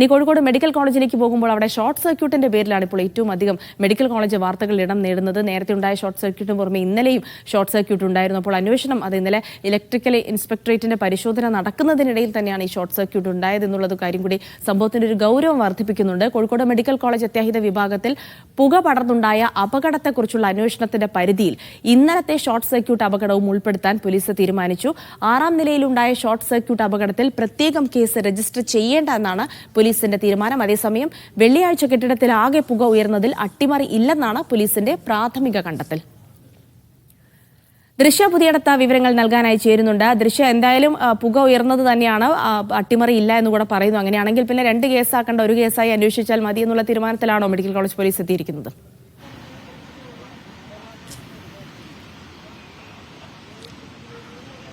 ഇനി കോഴിക്കോട് മെഡിക്കൽ കോളേജിലേക്ക് പോകുമ്പോൾ അവിടെ ഷോർട്ട് സർക്യൂട്ടിന്റെ പേരിലാണ് ഇപ്പോൾ ഏറ്റവും അധികം മെഡിക്കൽ കോളേജ് വാർത്തകളിൽ ഇടം നേടുന്നത്. നേരത്തെ ഉണ്ടായ ഷോർട്ട് സർക്യൂട്ടിന് പുറമെ ഇന്നലെയും ഷോർട്ട് സർക്യൂട്ട് ഉണ്ടായിരുന്നു. അപ്പോൾ അന്വേഷണം അത് ഇന്നലെ ഇലക്ട്രിക്കൽ ഇൻസ്പെക്ടറേറ്റിന്റെ പരിശോധന നടക്കുന്നതിനിടയിൽ തന്നെയാണ് ഈ ഷോർട്ട് സർക്യൂട്ട് ഉണ്ടായത് എന്നുള്ളത് കാര്യം കൂടി സംഭവത്തിന്റെ ഒരു ഗൗരവം വർദ്ധിപ്പിക്കുന്നുണ്ട്. കോഴിക്കോട് മെഡിക്കൽ കോളേജ് അത്യാഹിത വിഭാഗത്തിൽ പുക പടർന്നുണ്ടായ അപകടത്തെക്കുറിച്ചുള്ള അന്വേഷണത്തിന്റെ പരിധിയിൽ ഇന്നലത്തെ ഷോർട്ട് സർക്യൂട്ട് അപകടവും ഉൾപ്പെടുത്താൻ പോലീസ് തീരുമാനിച്ചു. ആറാം നിലയിലുണ്ടായ ഷോർട്ട് സർക്യൂട്ട് അപകടത്തിൽ പ്രത്യേകം കേസ് രജിസ്റ്റർ ചെയ്യേണ്ട എന്നാണ് പോലീസിന്റെ തീരുമാനം. അതേസമയം വെള്ളിയാഴ്ച കെട്ടിടത്തിൽ ആകെ പുക ഉയർന്നതിൽ അട്ടിമറി ഇല്ലെന്നാണ് പോലീസിന്റെ പ്രാഥമിക കണ്ടെത്തൽ. ദൃശ്യ പുതിയടത്ത വിവരങ്ങൾ നൽകാനായി ചേരുന്നുണ്ട്. ദൃശ്യ എന്തായാലും പുക ഉയർന്നത് തന്നെയാണ്. അട്ടിമറി ഇല്ല എന്ന് കൂടെ പറയുന്നു. അങ്ങനെയാണെങ്കിൽ പിന്നെ രണ്ട് കേസാക്കേണ്ട ഒരു കേസായി അന്വേഷിച്ചാൽ മതി എന്നുള്ള തീരുമാനത്തിലാണോ മെഡിക്കൽ കോളേജ് പോലീസ് എത്തിയിരിക്കുന്നത്?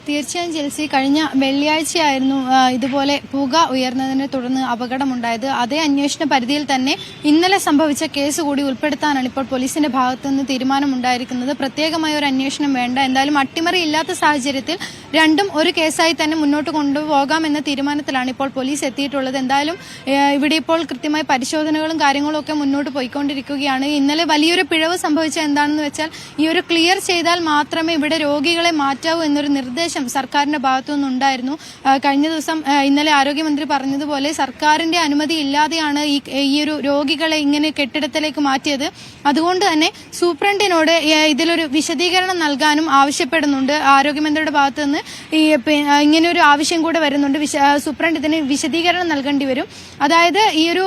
തീർച്ചയായും ജെൽസി കഴിഞ്ഞ വെള്ളിയാഴ്ചയായിരുന്നു ഇതുപോലെ പുക ഉയർന്നതിനെ തുടർന്ന് അപകടമുണ്ടായത്. അതേ അന്വേഷണ പരിധിയിൽ തന്നെ ഇന്നലെ സംഭവിച്ച കേസ് കൂടി ഉൾപ്പെടുത്താനാണ് ഇപ്പോൾ പോലീസിന്റെ ഭാഗത്തുനിന്ന് തീരുമാനം തീരുമാനമുണ്ടായിരിക്കുന്നത്. പ്രത്യേകമായ ഒരു അന്വേഷണം വേണ്ട. എന്തായാലും അട്ടിമറി ഇല്ലാത്ത സാഹചര്യത്തിൽ രണ്ടും ഒരു കേസായി തന്നെ മുന്നോട്ട് കൊണ്ടുപോകാമെന്ന തീരുമാനത്തിലാണ് ഇപ്പോൾ പോലീസ് എത്തിയിട്ടുള്ളത്. എന്തായാലും ഇവിടെ ഇപ്പോൾ കൃത്യമായ പരിശോധനകളും കാര്യങ്ങളും ഒക്കെ മുന്നോട്ട് പോയിക്കൊണ്ടിരിക്കുകയാണ്. ഇന്നലെ വലിയൊരു പിഴവ് സംഭവിച്ച എന്താണെന്ന് വെച്ചാൽ ഈ ഒരു ക്ലിയർ ചെയ്താൽ മാത്രമേ ഇവിടെ രോഗികളെ മാറ്റാവൂ എന്നൊരു നിർദ്ദേശം സർക്കാരിന്റെ ഭാഗത്തുനിന്ന് ഉണ്ടായിരുന്നു. കഴിഞ്ഞ ദിവസം ഇന്നലെ ആരോഗ്യമന്ത്രി പറഞ്ഞതുപോലെ സർക്കാരിന്റെ അനുമതി ഇല്ലാതെയാണ് ഈ ഒരു രോഗികളെ ഇങ്ങനെ കെട്ടിടത്തിലേക്ക് മാറ്റിയത്. അതുകൊണ്ട് തന്നെ സൂപ്രണ്ടിനോട് ഇതിലൊരു വിശദീകരണം നൽകാനും ആവശ്യപ്പെടുന്നുണ്ട്. ആരോഗ്യമന്ത്രിയുടെ ഭാഗത്തു നിന്ന് ഈ ഇങ്ങനെ ഒരു ആവശ്യം കൂടെ വരുന്നുണ്ട്. സൂപ്രണ്ട് ഇതിന് വിശദീകരണം നൽകേണ്ടി വരും. അതായത് ഈ ഒരു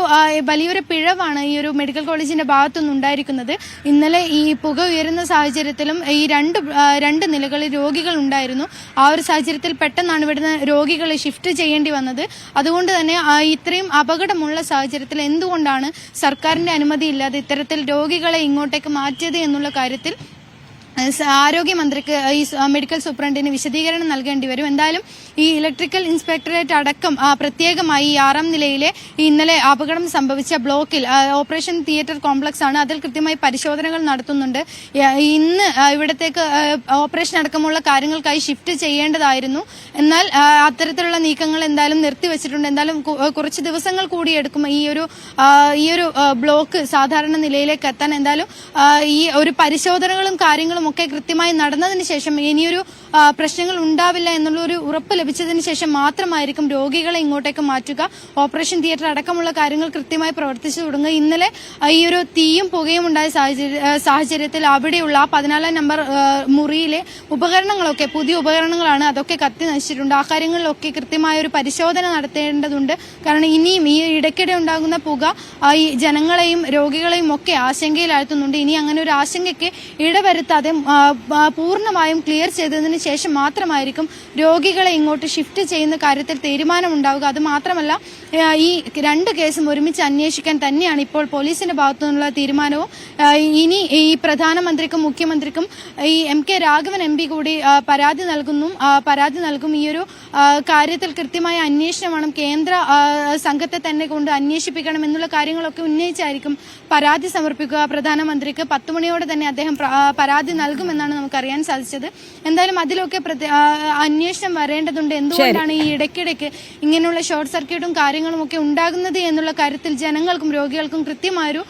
വലിയൊരു പിഴവാണ് ഈ ഒരു മെഡിക്കൽ കോളേജിന്റെ ഭാഗത്തുനിന്ന് ഉണ്ടായിരിക്കുന്നത്. ഇന്നലെ ഈ പുക ഉയരുന്ന സാഹചര്യത്തിലും ഈ രണ്ട് രണ്ട് നിലകളിൽ രോഗികൾ ഉണ്ടായിരുന്നു. ആ ഒരു സാഹചര്യത്തിൽ പെട്ടെന്നാണ് ഇവിടുന്ന് രോഗികളെ ഷിഫ്റ്റ് ചെയ്യേണ്ടി വന്നത്. അതുകൊണ്ട് തന്നെ ഇത്രയും അപകടമുള്ള സാഹചര്യത്തിൽ എന്തുകൊണ്ടാണ് സർക്കാരിന്റെ അനുമതി ഇല്ലാതെ ഇത്തരത്തിൽ രോഗികളെ ഇങ്ങോട്ടേക്ക് മാറ്റിയത് എന്നുള്ള കാര്യത്തിൽ ആരോഗ്യമന്ത്രിക്ക് ഈ മെഡിക്കൽ സൂപ്രണ്ടിന് വിശദീകരണം നൽകേണ്ടി വരും. എന്തായാലും ഈ ഇലക്ട്രിക്കൽ ഇൻസ്പെക്ടറേറ്റ് അടക്കം പ്രത്യേകമായി ഈ ആറാം നിലയിലെ ഇന്നലെ അപകടം സംഭവിച്ച ബ്ലോക്കിൽ ഓപ്പറേഷൻ തിയേറ്റർ കോംപ്ലക്സ് ആണ് അതിൽ കൃത്യമായി പരിശോധനകൾ നടത്തുന്നുണ്ട്. ഇന്ന് ഇവിടത്തേക്ക് ഓപ്പറേഷൻ അടക്കമുള്ള കാര്യങ്ങൾക്കായി ഷിഫ്റ്റ് ചെയ്യേണ്ടതായിരുന്നു. എന്നാൽ അത്തരത്തിലുള്ള നീക്കങ്ങൾ എന്തായാലും നിർത്തിവെച്ചിട്ടുണ്ട്. എന്തായാലും കുറച്ച് ദിവസങ്ങൾ കൂടി എടുക്കും ഈ ഒരു ഈ ഒരു ബ്ലോക്ക് സാധാരണ നിലയിലേക്ക് എത്താൻ. എന്തായാലും ഈ ഒരു പരിശോധനകളും കാര്യങ്ങളും ഒക്കെ കൃത്യമായി നടന്നതിന് ശേഷം ഇനിയൊരു പ്രശ്നങ്ങൾ ഉണ്ടാവില്ല എന്നുള്ള ഒരു ഉറപ്പ് ലഭിച്ചതിന് ശേഷം മാത്രമായിരിക്കും രോഗികളെ ഇങ്ങോട്ടേക്ക് മാറ്റുക. ഓപ്പറേഷൻ തിയേറ്റർ അടക്കമുള്ള കാര്യങ്ങൾ കൃത്യമായി പ്രവർത്തിച്ചു തുടങ്ങുക. ഇന്നലെ ഈ ഒരു തീയും പുകയും ഉണ്ടായ സാഹചര്യത്തിൽ അവിടെയുള്ള ആ പതിനാലാം നമ്പർ മുറിയിലെ ഉപകരണങ്ങളൊക്കെ പുതിയ ഉപകരണങ്ങളാണ് അതൊക്കെ കത്തി നശിച്ചിട്ടുണ്ട്. ആ കാര്യങ്ങളിലൊക്കെ കൃത്യമായ ഒരു പരിശോധന നടത്തേണ്ടതുണ്ട്. കാരണം ഇനിയും ഈ ഇടയ്ക്കിടെ ഉണ്ടാകുന്ന പുക ഈ ജനങ്ങളെയും രോഗികളെയും ഒക്കെ ആശങ്കയിലാഴ്ത്തുന്നുണ്ട്. ഇനി അങ്ങനെ ഒരു ആശങ്കയ്ക്ക് ഇടവരുത്താതെ ആ, പൂർണമായും ക്ലിയർ ചെയ്തതിന് ശേഷം മാത്രമായിരിക്കും രോഗികളെ ഇങ്ങോട്ട് ഷിഫ്റ്റ് ചെയ്യുന്ന കാര്യത്തിൽ തീരുമാനമുണ്ടാവുക. അത് മാത്രമല്ല ഈ രണ്ട് കേസും ഒരുമിച്ച് അന്വേഷിക്കാൻ തന്നെയാണ് ഇപ്പോൾ പോലീസിന്റെ ഭാഗത്തു നിന്നുള്ള തീരുമാനവും ഇനി ഈ പ്രധാനമന്ത്രിക്കും മുഖ്യമന്ത്രിക്കും ഈ M K Raghavan M P കൂടി പരാതി നൽകുന്നു. പരാതി നൽകും. ഈ ഒരു കാര്യത്തിൽ കൃത്യമായ അന്വേഷണം വേണം. കേന്ദ്ര സംഘത്തെ തന്നെ കൊണ്ട് അന്വേഷിപ്പിക്കണം എന്നുള്ള കാര്യങ്ങളൊക്കെ ഉന്നയിച്ചായിരിക്കും പരാതി സമർപ്പിക്കുക. പ്രധാനമന്ത്രിക്ക് പത്ത് മണിയോടെ തന്നെ അദ്ദേഹം പരാതി നൽകുമെന്നാണ് നമുക്ക് അറിയാൻ സാധിച്ചത്. എന്തായാലും അതിലൊക്കെ അന്വേഷണം വരേണ്ടതുണ്ട്. എന്തുകൊണ്ടാണ് ഈ ഇടയ്ക്കിടയ്ക്ക് ഇങ്ങനെയുള്ള ഷോർട്ട് സർക്യൂട്ടും കാര്യങ്ങളും ഒക്കെ ഉണ്ടാകുന്നത് എന്നുള്ള കാര്യത്തിൽ ജനങ്ങൾക്കും രോഗികൾക്കും കൃത്യമായൊരു ഒരു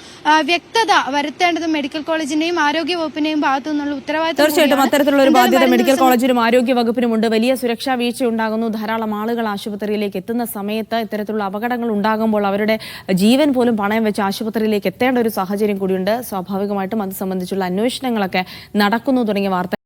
വ്യക്തത വരുത്തേണ്ടത് മെഡിക്കൽ കോളേജിന്റെയും ആരോഗ്യ വകുപ്പിന്റെയും ഭാഗത്തു നിന്നുള്ള ഉത്തരവാദിത്തം തീർച്ചയായിട്ടും അത്തരത്തിലുള്ള ഒരു ബാധ്യത മെഡിക്കൽ കോളേജിനും ആരോഗ്യ വകുപ്പിനും ഉണ്ട് വലിയ സുരക്ഷാ വീഴ്ച ഉണ്ടാകുന്നു. ധാരാളം ആളുകൾ ആശുപത്രിയിലേക്ക് എത്തുന്ന സമയത്ത് ഇത്തരത്തിലുള്ള അപകടങ്ങൾ ഉണ്ടാകുമ്പോൾ അവരുടെ ജീവൻ പോലും പണയം വെച്ച് ആശുപത്രിയിലേക്ക് എത്തേണ്ട ഒരു സാഹചര്യം കൂടിയുണ്ട്. സ്വാഭാവികമായിട്ടും അത് സംബന്ധിച്ചുള്ള അന്വേഷണങ്ങളൊക്കെ നടക്കുന്നു തുടങ്ങിയ വാർത്ത